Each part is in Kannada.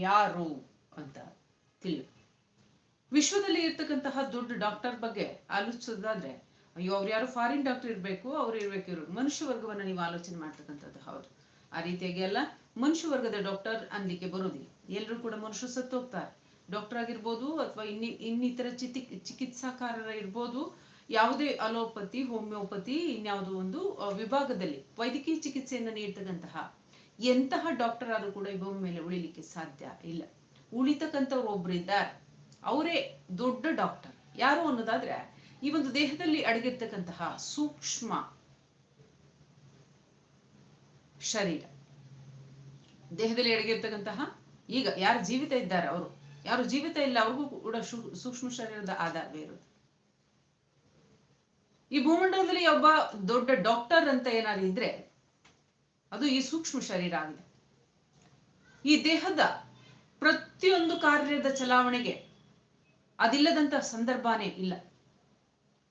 ಯಾರು ಅಂತ ತಿಳಿಯು. ವಿಶ್ವದಲ್ಲಿ ಇರ್ತಕ್ಕಂತಹ ದೊಡ್ಡ ಡಾಕ್ಟರ್ ಬಗ್ಗೆ ಆಲೋಚಿಸೋದಾದ್ರೆ ಅಯ್ಯೋ, ಅವ್ರು ಯಾರು ಫಾರಿನ್ ಡಾಕ್ಟರ್ ಇರಬೇಕು, ಅವ್ರು ಇರ್ಬೇಕು ಇವ್ರು. ಮನುಷ್ಯ ವರ್ಗವನ್ನ ನೀವು ಆಲೋಚನೆ ಮಾಡ್ತಕ್ಕಂಥದ್ದು ಹೌದು. ಆ ರೀತಿಯಾಗಿ ಎಲ್ಲ ಮನುಷ್ಯ ವರ್ಗದ ಡಾಕ್ಟರ್ ಅಂದಿಕೆ ಬರೋದಿಲ್ಲ. ಎಲ್ಲರೂ ಕೂಡ ಮನುಷ್ಯರು ಸತ್ತು ಹೋಗ್ತಾರೆ. ಡಾಕ್ಟರ್ ಆಗಿರ್ಬೋದು ಅಥವಾ ಇನ್ನಿ, ಇನ್ನಿತರ ಚಿತಿ, ಚಿಕಿತ್ಸಾಕಾರರ ಇರ್ಬೋದು, ಯಾವುದೇ ಅಲೋಪತಿ, ಹೋಮಿಯೋಪತಿ, ಇನ್ಯಾವುದೋ ಒಂದು ವಿಭಾಗದಲ್ಲಿ ವೈದ್ಯಕೀಯ ಚಿಕಿತ್ಸೆಯನ್ನು ನೀಡ್ತಕ್ಕಂತಹ ಎಂತಹ ಡಾಕ್ಟರ್ ಆದ್ರೂ ಕೂಡ ಈ ಭೂಮಿ ಮೇಲೆ ಉಳಿಲಿಕ್ಕೆ ಸಾಧ್ಯ ಇಲ್ಲ. ಉಳಿತಕ್ಕಂಥವ್ರು ಒಬ್ರು ಇದ್ದಾರೆ. ಅವರೇ ದೊಡ್ಡ ಡಾಕ್ಟರ್ ಯಾರು ಅನ್ನೋದಾದ್ರೆ ಈ ಒಂದು ದೇಹದಲ್ಲಿ ಅಡಗಿರ್ತಕ್ಕಂತಹ ಸೂಕ್ಷ್ಮ ಶರೀರ. ದೇಹದಲ್ಲಿ ಅಡಗಿರ್ತಕ್ಕಂತಹ ಈಗ ಯಾರು ಜೀವಿತ ಇದ್ದಾರೆ ಅವರು. ಯಾರು ಜೀವಿತ ಇಲ್ಲ, ಅವ್ರಿಗೂ ಕೂಡ ಸೂಕ್ಷ್ಮ ಶರೀರದ ಆಧಾರವೇ ಇರುತ್ತೆ ಈ ಭೂಮಂಡಲದಲ್ಲಿ ಒಬ್ಬ ದೊಡ್ಡ ಡಾಕ್ಟರ್ ಅಂತ ಏನಾದ್ರು ಇದ್ರೆ ಅದು ಈ ಸೂಕ್ಷ್ಮ ಶರೀರ ಆಗಿದೆ. ಈ ದೇಹದ ಪ್ರತಿಯೊಂದು ಕಾರ್ಯದ ಚಲಾವಣೆಗೆ ಅದಿಲ್ಲದಂತ ಸಂದರ್ಭನೇ ಇಲ್ಲ.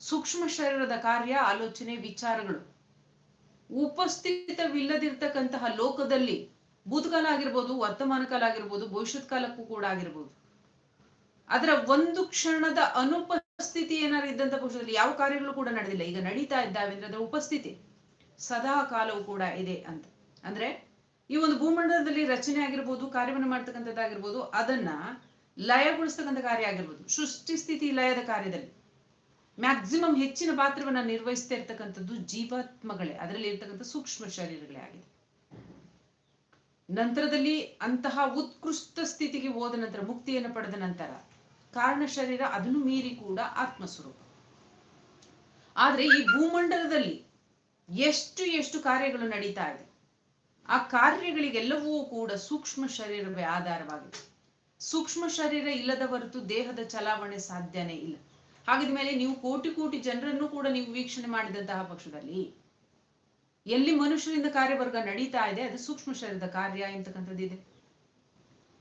ಸೂಕ್ಷ್ಮ ಶರೀರದ ಕಾರ್ಯ, ಆಲೋಚನೆ, ವಿಚಾರಗಳು ಉಪಸ್ಥಿತವಿಲ್ಲದಿರ್ತಕ್ಕಂತಹ ಲೋಕದಲ್ಲಿ ಭೂತಕಾಲ ಆಗಿರ್ಬೋದು, ವರ್ತಮಾನ ಕಾಲ ಆಗಿರ್ಬೋದು ಭವಿಷ್ಯತ್ ಕಾಲಕ್ಕೂ ಕೂಡ ಆಗಿರ್ಬೋದು. ಅದರ ಒಂದು ಕ್ಷಣದ ಅನುಪಸ್ಥಿತಿ ಏನಾದ್ರು ಇದ್ದಂತ ಪಕ್ಷದಲ್ಲಿ ಯಾವ ಕಾರ್ಯಗಳು ಕೂಡ ನಡೆದಿಲ್ಲ. ಈಗ ನಡೀತಾ ಇದ್ದಾವೆ ಅಂದ್ರೆ ಅದರ ಉಪಸ್ಥಿತಿ ಸದಾ ಕಾಲವೂ ಕೂಡ ಇದೆ ಅಂತ. ಅಂದ್ರೆ ಈ ಒಂದು ಭೂಮಂಡಲದಲ್ಲಿ ರಚನೆ ಆಗಿರ್ಬೋದು, ಕಾರ್ಯವನ್ನು ಮಾಡ್ತಕ್ಕಂಥದ್ದಾಗಿರ್ಬೋದು, ಅದನ್ನ ಲಯಗೊಳಿಸ್ತಕ್ಕಂಥ ಕಾರ್ಯ ಆಗಿರ್ಬೋದು. ಸೃಷ್ಟಿ ಸ್ಥಿತಿ ಲಯದ ಕಾರ್ಯದಲ್ಲಿ. ಮ್ಯಾಕ್ಸಿಮಮ್ ಹೆಚ್ಚಿನ ಪಾತ್ರವನ್ನ ನಿರ್ವಹಿಸ್ತಾ ಇರ್ತಕ್ಕಂಥದ್ದು ಜೀವಾತ್ಮಗಳೇ. ಅದರಲ್ಲಿ ಇರ್ತಕ್ಕಂಥ ಸೂಕ್ಷ್ಮ ಶರೀರಗಳೇ ಆಗಿದೆ. ನಂತರದಲ್ಲಿ ಅಂತಹ ಉತ್ಕೃಷ್ಟ ಸ್ಥಿತಿಗೆ ಹೋದ ನಂತರ, ಮುಕ್ತಿಯನ್ನು ಪಡೆದ ನಂತರ, ಕಾರಣ ಶರೀರ ಅದನ್ನು ಮೀರಿ ಕೂಡ ಆತ್ಮಸ್ವರೂಪ. ಆದ್ರೆ ಈ ಭೂಮಂಡಲದಲ್ಲಿ ಎಷ್ಟು ಎಷ್ಟು ಕಾರ್ಯಗಳು ನಡೀತಾ ಇದೆ ಆ ಕಾರ್ಯಗಳಿಗೆಲ್ಲವೂ ಕೂಡ ಸೂಕ್ಷ್ಮ ಶರೀರವೇ ಆಧಾರವಾಗಿದೆ. ಸೂಕ್ಷ್ಮ ಶರೀರ ಇಲ್ಲದ ಹೊರತು ದೇಹದ ಚಲಾವಣೆ ಸಾಧ್ಯನೇ ಇಲ್ಲ. ಹಾಗಿದ ಮೇಲೆ ನೀವು ಕೋಟಿ ಕೋಟಿ ಜನರನ್ನು ಕೂಡ ನೀವು ವೀಕ್ಷಣೆ ಮಾಡಿದಂತಹ ಪಕ್ಷದಲ್ಲಿ ಎಲ್ಲಿ ಮನುಷ್ಯರಿಂದ ಕಾರ್ಯವರ್ಗ ನಡೀತಾ ಇದೆ, ಅದು ಸೂಕ್ಷ್ಮ ಶರೀರದ ಕಾರ್ಯ ಎಂತಕ್ಕಂಥದ್ದಿದೆ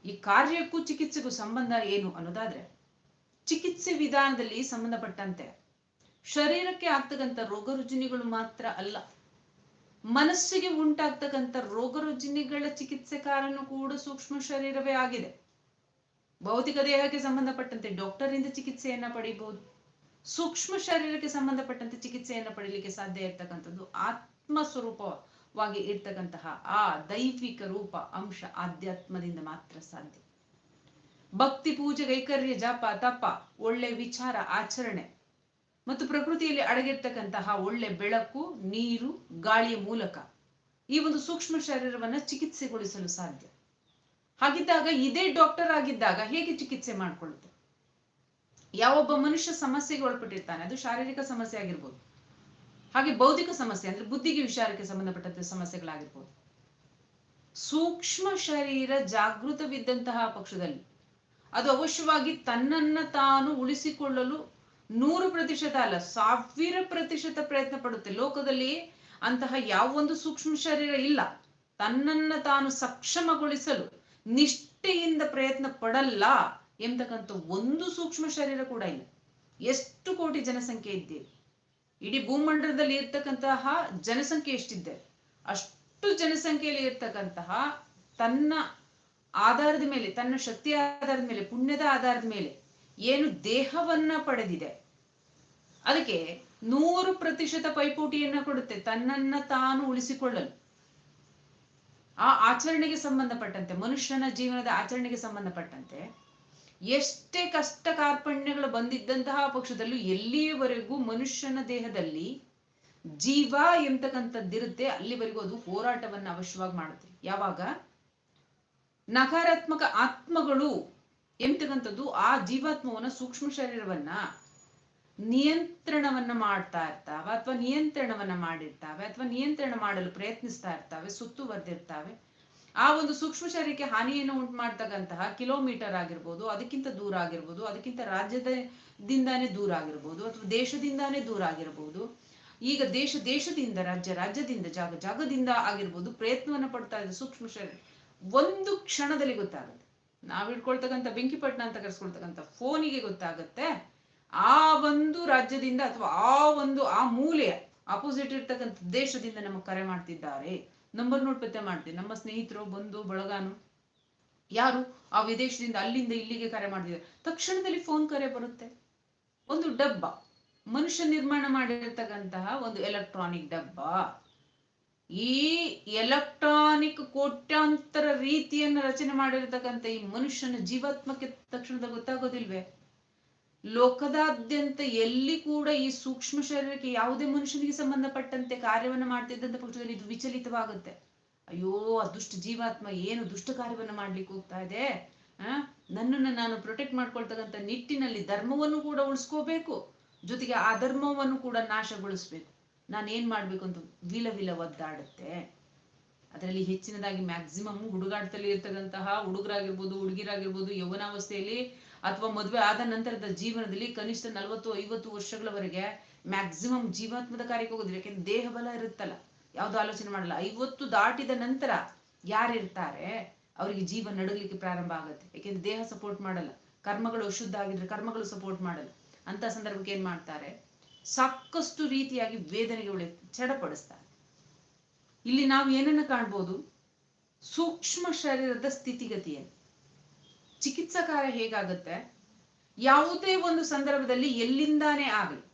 ಈ ಕಾರ್ಯಕ್ಕೂ ಚಿಕಿತ್ಸೆಗೂ ಸಂಬಂಧ ಏನು ಅನ್ನೋದಾದ್ರೆ, ಚಿಕಿತ್ಸೆ ವಿಧಾನದಲ್ಲಿ ಸಂಬಂಧಪಟ್ಟಂತೆ ಶರೀರಕ್ಕೆ ಆಗ್ತಕ್ಕಂಥ ರೋಗ ರುಜಿನಿಗಳು ಮಾತ್ರ ಅಲ್ಲ. ಮನಸ್ಸಿಗೆ ಉಂಟಾಗ್ತಕ್ಕಂಥ ರೋಗ ರುಜಿನಿಗಳ ಚಿಕಿತ್ಸೆಕಾರನು ಕೂಡ ಸೂಕ್ಷ್ಮ ಶರೀರವೇ ಆಗಿದೆ. ಭೌತಿಕ ದೇಹಕ್ಕೆ ಸಂಬಂಧಪಟ್ಟಂತೆ ಡಾಕ್ಟರ್ ಇಂದ ಚಿಕಿತ್ಸೆಯನ್ನ ಪಡಿಬಹುದು. ಸೂಕ್ಷ್ಮ ಶರೀರಕ್ಕೆ ಸಂಬಂಧಪಟ್ಟಂತೆ ಚಿಕಿತ್ಸೆಯನ್ನ ಪಡಿಲಿಕ್ಕೆ ಸಾಧ್ಯ ಇರ್ತಕ್ಕಂಥದ್ದು ಆತ್ಮ ಸ್ವರೂಪವಾಗಿ ಇರ್ತಕ್ಕಂತಹ ಆ ದೈವಿಕ ರೂಪ, ಅಂಶ ಆಧ್ಯಾತ್ಮದಿಂದ ಮಾತ್ರ ಸಾಧ್ಯ. ಭಕ್ತಿ ಪೂಜೆ ಕೈಕರ್ಯ ಜಪ, ತಪ, ಒಳ್ಳೆ ವಿಚಾರ, ಆಚರಣೆ ಮತ್ತು ಪ್ರಕೃತಿಯಲ್ಲಿ ಅಡಗಿರ್ತಕ್ಕಂತಹ ಒಳ್ಳೆ ಬೆಳಕು, ನೀರು, ಗಾಳಿಯ ಮೂಲಕ ಈ ಒಂದು ಸೂಕ್ಷ್ಮ ಶರೀರವನ್ನ ಚಿಕಿತ್ಸೆಗೊಳಿಸಲು ಸಾಧ್ಯ. ಹಾಗಿದ್ದಾಗ ಇದೇ ಡಾಕ್ಟರ್ ಆಗಿದ್ದಾಗ ಹೇಗೆ ಚಿಕಿತ್ಸೆ ಮಾಡ್ಕೊಳ್ಳುತ್ತೆ? ಯಾವೊಬ್ಬ ಮನುಷ್ಯ ಸಮಸ್ಯೆಗೆ ಒಳಪಟ್ಟಿರ್ತಾನೆ, ಅದು ಶಾರೀರಿಕ ಸಮಸ್ಯೆ ಆಗಿರ್ಬೋದು, ಹಾಗೆ ಬೌದ್ಧಿಕ ಸಮಸ್ಯೆ ಅಂದ್ರೆ ಬುದ್ಧಿಗೆ ವಿಚಾರಕ್ಕೆ ಸಂಬಂಧಪಟ್ಟಂತೆ ಸಮಸ್ಯೆಗಳಾಗಿರ್ಬೋದು. ಸೂಕ್ಷ್ಮ ಶರೀರ ಜಾಗೃತವಿದ್ದಂತಹ ಪಕ್ಷದಲ್ಲಿ ಅದು ಅವಶ್ಯವಾಗಿ ತನ್ನನ್ನ ತಾನು ಉಳಿಸಿಕೊಳ್ಳಲು ನೂರು ಪ್ರತಿಶತ ಅಲ್ಲ, ಸಾವಿರ ಪ್ರತಿಶತ ಪ್ರಯತ್ನ ಪಡುತ್ತೆ. ಲೋಕದಲ್ಲಿ ಅಂತಹ ಯಾವೊಂದು ಸೂಕ್ಷ್ಮ ಶರೀರ ಇಲ್ಲ. ತನ್ನನ್ನ ತಾನು ಸಕ್ಷಮಗೊಳಿಸಲು, ನಿಷ್ಠೆಯಿಂದ ಪ್ರಯತ್ನ ಪಡಲ್ಲ ಎಂತಕ್ಕಂಥ ಒಂದು ಸೂಕ್ಷ್ಮ ಶರೀರ ಕೂಡ ಇಲ್ಲ. ಎಷ್ಟು ಕೋಟಿ ಜನಸಂಖ್ಯೆ ಇದ್ದೀರಿ ಇಡೀ ಭೂಮಂಡಲದಲ್ಲಿ ಇರ್ತಕ್ಕಂತಹ ಜನಸಂಖ್ಯೆ ಎಷ್ಟಿದ್ದೆ ಅಷ್ಟು ಜನಸಂಖ್ಯೆಯಲ್ಲಿ ಇರ್ತಕ್ಕಂತಹ ತನ್ನ ಆಧಾರದ ಮೇಲೆ, ತನ್ನ ಶಕ್ತಿಯ ಆಧಾರದ ಮೇಲೆ, ಪುಣ್ಯದ ಆಧಾರದ ಮೇಲೆ ಏನು ದೇಹವನ್ನ ಪಡೆದಿದೆ. ಅದಕ್ಕೆ ನೂರು ಪ್ರತಿಶತ ಪೈಪೋಟಿಯನ್ನ ಕೊಡುತ್ತೆ, ತನ್ನನ್ನ ತಾನು ಉಳಿಸಿಕೊಳ್ಳಲು. ಆ ಆಚರಣೆಗೆ ಸಂಬಂಧಪಟ್ಟಂತೆ, ಮನುಷ್ಯನ ಜೀವನದ ಆಚರಣೆಗೆ ಸಂಬಂಧಪಟ್ಟಂತೆ, ಎಷ್ಟೇ ಕಷ್ಟ ಕಾರ್ಪಣ್ಯಗಳು ಬಂದಿದ್ದಂತಹ ಪಕ್ಷದಲ್ಲೂ ಎಲ್ಲಿಯವರೆಗೂ ಮನುಷ್ಯನ ದೇಹದಲ್ಲಿ ಜೀವ ಎಂತಕ್ಕಂಥದ್ದಿರುತ್ತೆ ಅಲ್ಲಿವರೆಗೂ ಅದು ಹೋರಾಟವನ್ನ ಅವಶ್ಯವಾಗಿ ಮಾಡುತ್ತೆ. ಯಾವಾಗ? ನಕಾರಾತ್ಮಕ ಆತ್ಮಗಳು ಎಂತಕ್ಕಂಥದ್ದು ಆ ಜೀವಾತ್ಮವನ್ನ ಸೂಕ್ಷ್ಮ ಶರೀರವನ್ನ ನಿಯಂತ್ರಣವನ್ನ ಮಾಡ್ತಾ ಇರ್ತಾವೆ ಅಥವಾ ನಿಯಂತ್ರಣವನ್ನ ಮಾಡಿರ್ತಾವೆ ಅಥವಾ ನಿಯಂತ್ರಣ ಮಾಡಲು ಪ್ರಯತ್ನಿಸ್ತಾ ಇರ್ತಾವೆ ಸುತ್ತುವರೆದಿರ್ತಾವೆ ಆ ಒಂದು ಸೂಕ್ಷ್ಮ ಶರೀರಕ್ಕೆ ಹಾನಿಯನ್ನು ಉಂಟು ಮಾಡ್ತಕ್ಕಂತಹ ಕಿಲೋಮೀಟರ್ ಆಗಿರ್ಬೋದು, ಅದಕ್ಕಿಂತ ದೂರ ಆಗಿರ್ಬೋದು, ಅದಕ್ಕಿಂತ ರಾಜ್ಯದಿಂದಾನೇ ದೂರ ಆಗಿರ್ಬೋದು ಅಥವಾ ದೇಶದಿಂದಾನೇ ದೂರ ಆಗಿರ್ಬೋದು. ಈಗ ದೇಶ, ದೇಶದಿಂದ, ರಾಜ್ಯ, ರಾಜ್ಯದಿಂದ, ಜಾಗ, ಜಾಗದಿಂದ ಆಗಿರ್ಬೋದು ಪ್ರಯತ್ನವನ್ನ ಪಡ್ತಾ ಇದೆ ಸೂಕ್ಷ್ಮ ಶರೀರ ಒಂದು ಕ್ಷಣದಲ್ಲಿ ಗೊತ್ತಾಗುತ್ತೆ. ನಾವ್ ಇಟ್ಕೊಳ್ತಕ್ಕಂಥ ಬೆಂಕಿಪಟ್ಟಣ ಅಂತ ಕರೆಸ್ಕೊಳ್ತಕ್ಕಂಥ ಫೋನಿಗೆ ಗೊತ್ತಾಗುತ್ತೆ. ಆ ಒಂದು ರಾಜ್ಯದಿಂದ ಅಥವಾ ಆ ಒಂದು, ಆ ಮೂಲೆಯ ಅಪೋಸಿಟ್ ಇರ್ತಕ್ಕಂಥ ದೇಶದಿಂದ ನಮಗೆ ಕರೆ ಮಾಡ್ತಿದ್ದಾರೆ. ನಂಬರ್ ನೋಟ್ ಪತ್ತೆ ಮಾಡ್ತೀವಿ ನಮ್ಮ ಸ್ನೇಹಿತರು, ಬಂಧು, ಬಳಗಾನು ಯಾರು ಆ ವಿದೇಶದಿಂದ ಅಲ್ಲಿಂದ ಇಲ್ಲಿಗೆ ಕರೆ ಮಾಡ್ತಿದ್ದಾರೆ. ತಕ್ಷಣದಲ್ಲಿ ಫೋನ್ ಕರೆ ಬರುತ್ತೆ. ಒಂದು ಡಬ್ಬ. ಮನುಷ್ಯ ನಿರ್ಮಾಣ ಮಾಡಿರ್ತಕ್ಕಂತಹ ಒಂದು ಎಲೆಕ್ಟ್ರಾನಿಕ್ ಡಬ್ಬ. ಈ ಎಲೆಕ್ಟ್ರಾನಿಕ್ ಕೋಟ್ಯಾಂತರ ರೀತಿಯನ್ನು ರಚನೆ ಮಾಡಿರ್ತಕ್ಕಂಥ ಈ ಮನುಷ್ಯನ ಜೀವಾತ್ಮಕ್ಕೆ ತಕ್ಷಣದ ಗೊತ್ತಾಗೋದಿಲ್ವೇ? ಲೋಕದಾದ್ಯಂತ ಎಲ್ಲಿ ಕೂಡ ಈ ಸೂಕ್ಷ್ಮ ಶರೀರಕ್ಕೆ ಯಾವುದೇ ಮನುಷ್ಯನಿಗೆ ಸಂಬಂಧಪಟ್ಟಂತೆ ಕಾರ್ಯವನ್ನು ಮಾಡ್ತಿದ್ದಂತ ಪಕ್ಷದಲ್ಲಿ ಇದು ವಿಚಲಿತವಾಗುತ್ತೆ. ಅಯ್ಯೋ ಅದೃಷ್ಟ ಜೀವಾತ್ಮ ಏನು ದುಷ್ಟ ಕಾರ್ಯವನ್ನು ಮಾಡ್ಲಿಕ್ಕೆ ಹೋಗ್ತಾ ಇದೆ? ಆ? ನನ್ನನ್ನು ನಾನು ಪ್ರೊಟೆಕ್ಟ್ ಮಾಡ್ಕೊಳ್ತಕ್ಕಂಥ ನಿಟ್ಟಿನಲ್ಲಿ ಧರ್ಮವನ್ನು ಕೂಡ ಉಳಿಸ್ಕೋಬೇಕು. ಜೊತೆಗೆ ಆ ಧರ್ಮವನ್ನು ಕೂಡ ನಾಶಗೊಳಿಸ್ಬೇಕು. ನಾನು ಏನ್ ಮಾಡ್ಬೇಕು ಅಂತ ವಿಲ ವಿಲ ಒದ್ದಾಡುತ್ತೆ. ಅದರಲ್ಲಿ ಹೆಚ್ಚಿನದಾಗಿ ಮ್ಯಾಕ್ಸಿಮಮ್ ಹುಡುಗಾಟದಲ್ಲಿ ಇರ್ತಕ್ಕಂತಹ ಹುಡುಗರಾಗಿರ್ಬೋದು ಹುಡುಗಿರಾಗಿರ್ಬೋದು ಯೌವನಾವಸ್ಥೆಯಲ್ಲಿ ಅಥವಾ ಮದುವೆ ಆದ ನಂತರದ ಜೀವನದಲ್ಲಿ ಕನಿಷ್ಠ ನಲವತ್ತು, ಐವತ್ತು ವರ್ಷಗಳವರೆಗೆ ಮ್ಯಾಕ್ಸಿಮಮ್ ಜೀವಾತ್ಮದ ಕಾರ್ಯಕ್ಕೆ ಹೋಗೋದಿಲ್ಲ. ಯಾಕೆಂದ್ರೆ ದೇಹ ಬಲ ಇರುತ್ತಲ್ಲ. ಯಾವ್ದು ಆಲೋಚನೆ ಮಾಡಲ್ಲ. ಐವತ್ತು ದಾಟಿದ ನಂತರ ಯಾರಿರ್ತಾರೆ? ಅವರಿಗೆ ಜೀವ ನಡಗಲಿಕ್ಕೆ ಪ್ರಾರಂಭ ಆಗುತ್ತೆ. ಯಾಕೆಂದ್ರೆ ದೇಹ ಸಪೋರ್ಟ್ ಮಾಡಲ್ಲ. ಕರ್ಮಗಳು ಅಶುದ್ಧ ಆಗಿದ್ರೆ ಕರ್ಮಗಳು ಸಪೋರ್ಟ್ ಮಾಡಲ್ಲ. ಅಂತ ಸಂದರ್ಭಕ್ಕೆ ಏನ್ ಮಾಡ್ತಾರೆ? ಸಾಕಷ್ಟು ರೀತಿಯಾಗಿ ವೇದನೆಗೆ ಚಡಪಡಿಸ್ತಾರೆ. ಇಲ್ಲಿ ನಾವು ಏನನ್ನ ಕಾಣ್ಬೋದು? ಸೂಕ್ಷ್ಮ ಶರೀರದ ಸ್ಥಿತಿಗತಿಯನ್ನು. ಚಿಕಿತ್ಸಕಾರ ಹೇಗಾಗುತ್ತೆ? ಯಾವುದೇ ಒಂದು ಸಂದರ್ಭದಲ್ಲಿ ಎಲ್ಲಿಂದಾನೇ ಆಗಲಿ,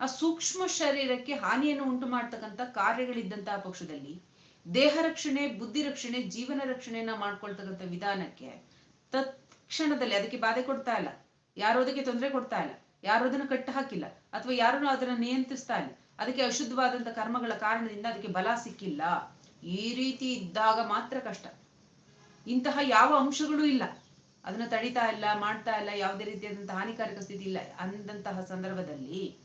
ಆ ಸೂಕ್ಷ್ಮ ಶರೀರಕ್ಕೆ ಹಾನಿಯನ್ನು ಉಂಟು ಮಾಡ್ತಕ್ಕಂಥ ಕಾರ್ಯಗಳಿದ್ದಂತಹ ಪಕ್ಷದಲ್ಲಿ ದೇಹ ರಕ್ಷಣೆ, ಬುದ್ಧಿ ರಕ್ಷಣೆ, ಜೀವನ ರಕ್ಷಣೆಯನ್ನ ಮಾಡ್ಕೊಳ್ತಕ್ಕಂಥ ವಿಧಾನಕ್ಕೆ ತತ್ಕ್ಷಣದಲ್ಲಿ ಅದಕ್ಕೆ ಬಾಧೆ ಕೊಡ್ತಾ ಇಲ್ಲ. ಯಾರು ಅದಕ್ಕೆ ತೊಂದರೆ ಕೊಡ್ತಾ ಇಲ್ಲ. ಯಾರು ಅದನ್ನು ಕಟ್ಟು ಹಾಕಿಲ್ಲ ಅಥವಾ ಯಾರು ಅದನ್ನು ನಿಯಂತ್ರಿಸ್ತಾ ಇಲ್ಲ. ಅದಕ್ಕೆ ಅಶುದ್ಧವಾದಂಥ ಕರ್ಮಗಳ ಕಾರಣದಿಂದ ಅದಕ್ಕೆ ಬಲ ಸಿಕ್ಕಿಲ್ಲ. ಈ ರೀತಿ ಇದ್ದಾಗ ಮಾತ್ರ ಕಷ್ಟ. ಇಂತಹ ಯಾವ ಅಂಶಗಳು ಇಲ್ಲ. ಅದನ್ನ ತಡಿತಾ ಇಲ್ಲ, ಮಾಡ್ತಾ ಇಲ್ಲ, ಯಾವುದೇ ರೀತಿಯಾದಂತಹ ಹಾನಿಕಾರಕ ಸ್ಥಿತಿ ಇಲ್ಲ ಅಂದಂತಹ ಸಂದರ್ಭದಲ್ಲಿ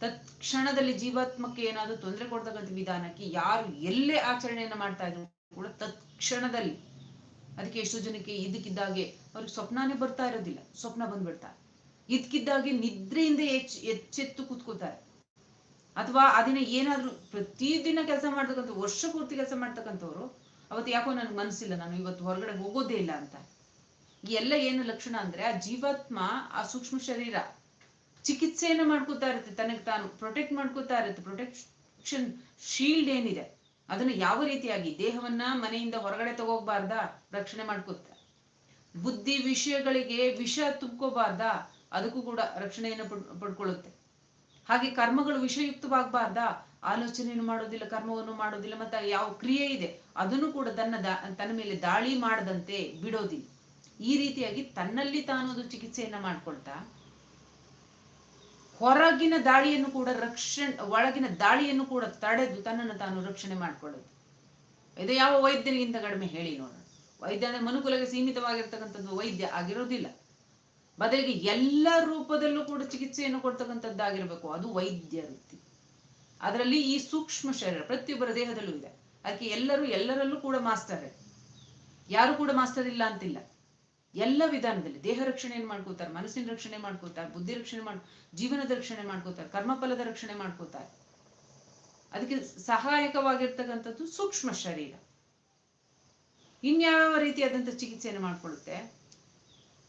ತತ್ಕ್ಷಣದಲ್ಲಿ ಜೀವಾತ್ಮಕ್ಕೆ ಏನಾದರೂ ತೊಂದರೆ ಕೊಡ್ತಕ್ಕಂಥ ವಿಧಾನಕ್ಕೆ ಯಾರು ಎಲ್ಲೇ ಆಚರಣೆಯನ್ನು ಮಾಡ್ತಾ ಇದ್ರು ಕೂಡ ತತ್ಕ್ಷಣದಲ್ಲಿ ಅದಕ್ಕೆ ಎಷ್ಟೋ ಜನಕ್ಕೆ ಇದಕ್ಕಿದ್ದಾಗೆ ಅವ್ರಿಗೆ ಸ್ವಪ್ನಾನೇ ಬರ್ತಾ ಇರೋದಿಲ್ಲ. ಸ್ವಪ್ನ ಬಂದ್ಬಿಡ್ತಾರೆ ಇದಕ್ಕಿದ್ದಾಗೆ ನಿದ್ರೆಯಿಂದ ಎಚ್ ಎಚ್ಚೆತ್ತು ಕೂತ್ಕೋತಾರೆ ಅಥವಾ ಅದನ್ನ ಏನಾದ್ರೂ ಪ್ರತಿದಿನ ಕೆಲಸ ಮಾಡ್ತಕ್ಕಂಥ, ವರ್ಷ ಪೂರ್ತಿ ಕೆಲಸ ಮಾಡ್ತಕ್ಕಂಥವ್ರು, ಅವತ್ತು ಯಾಕೋ ನನ್ಗೆ ಮನಸ್ಸಿಲ್ಲ ನಾನು ಇವತ್ತು ಹೊರಗಡೆ ಹೋಗೋದೇ ಇಲ್ಲ ಅಂತ. ಈ ಎಲ್ಲ ಏನು ಲಕ್ಷಣ ಅಂದ್ರೆ, ಆ ಜೀವಾತ್ಮ, ಆ ಸೂಕ್ಷ್ಮ ಶರೀರ ಚಿಕಿತ್ಸೆಯನ್ನ ಮಾಡ್ಕೋತಾ ಇರುತ್ತೆ. ತನಗೆ ತಾನು ಪ್ರೊಟೆಕ್ಟ್ ಮಾಡ್ಕೋತಾ ಇರುತ್ತೆ. ಪ್ರೊಟೆಕ್ಷನ್ ಶೀಲ್ಡ್ ಏನಿದೆ, ಅದನ್ನ ಯಾವ ರೀತಿಯಾಗಿ ದೇಹವನ್ನ ಮನೆಯಿಂದ ಹೊರಗಡೆ ತಗೋಗ್ಬಾರ್ದ? ರಕ್ಷಣೆ ಮಾಡ್ಕೋತ ಬುದ್ಧಿ ವಿಷಯಗಳಿಗೆ ವಿಷ ತುಂಬ್ಕೋಬಾರ್ದಾ ಅದಕ್ಕೂ ಕೂಡ ರಕ್ಷಣೆಯನ್ನು ಪಡ್, ಪಡ್ಕೊಳ್ಳುತ್ತೆ. ಹಾಗೆ ಕರ್ಮಗಳು ವಿಷಯುಕ್ತವಾಗಬಾರ್ದಾ? ಆಲೋಚನೆಯನ್ನು ಮಾಡೋದಿಲ್ಲ, ಕರ್ಮವನ್ನು ಮಾಡೋದಿಲ್ಲ, ಮತ್ತೆ ಯಾವ ಕ್ರಿಯೆ ಇದೆ, ಅದನ್ನು ಕೂಡ ತನ್ನ ತನ್ನ ಮೇಲೆ ದಾಳಿ ಮಾಡದಂತೆ ಬಿಡೋದಿಲ್ಲ. ಈ ರೀತಿಯಾಗಿ ತನ್ನಲ್ಲಿ ತಾನು ಅದು ಚಿಕಿತ್ಸೆಯನ್ನ ಮಾಡ್ಕೊಳ್ತಾ, ಹೊರಗಿನ ದಾಳಿಯನ್ನು ಕೂಡ ರಕ್ಷಣೆ, ಒಳಗಿನ ದಾಳಿಯನ್ನು ಕೂಡ ತಡೆದು ತನ್ನನ್ನು ತಾನು ರಕ್ಷಣೆ ಮಾಡ್ಕೊಳ್ಳೋದು. ಇದು ಯಾವ ವೈದ್ಯನಿಗಿಂತ ಕಡಿಮೆ ಹೇಳಿ ನೋಡೋಣ. ವೈದ್ಯ ಅಂದ್ರೆ ಮನುಕುಲಕ್ಕೆ ಸೀಮಿತವಾಗಿರ್ತಕ್ಕಂಥದ್ದು ವೈದ್ಯ ಆಗಿರೋದಿಲ್ಲ. ಬದಲಿಗೆ ಎಲ್ಲ ರೂಪದಲ್ಲೂ ಕೂಡ ಚಿಕಿತ್ಸೆಯನ್ನು ಕೊಡ್ತಕ್ಕಂಥದ್ದಾಗಿರ್ಬೇಕು. ಅದು ವೈದ್ಯ ವೃತ್ತಿ. ಅದರಲ್ಲಿ ಈ ಸೂಕ್ಷ್ಮ ಶರೀರ ಪ್ರತಿಯೊಬ್ಬರ ದೇಹದಲ್ಲೂ ಇದೆ. ಅದಕ್ಕೆ ಎಲ್ಲರೂ ಎಲ್ಲರಲ್ಲೂ ಕೂಡ ಮಾಸ್ತಾರೆ ಯಾರು ಕೂಡ ಮಾಸ್ಟರ್ ಇಲ್ಲ ಅಂತಿಲ್ಲ. ಎಲ್ಲ ವಿಧಾನದಲ್ಲಿ ದೇಹ ರಕ್ಷಣೆಯನ್ನು ಮಾಡ್ಕೋತಾರೆ, ಮನಸ್ಸಿನ ರಕ್ಷಣೆ ಮಾಡ್ಕೋತಾರೆ, ಬುದ್ಧಿ ರಕ್ಷಣೆ ಮಾಡ್, ಜೀವನದ ರಕ್ಷಣೆ ಮಾಡ್ಕೋತಾರೆ, ಕರ್ಮಫಲದ ರಕ್ಷಣೆ ಮಾಡ್ಕೋತಾರೆ. ಅದಕ್ಕೆ ಸಹಾಯಕವಾಗಿರ್ತಕ್ಕಂಥದ್ದು ಸೂಕ್ಷ್ಮ ಶರೀರ. ಇನ್ಯಾವ ರೀತಿಯಾದಂಥ ಚಿಕಿತ್ಸೆಯನ್ನು ಮಾಡ್ಕೊಳ್ಳುತ್ತೆ?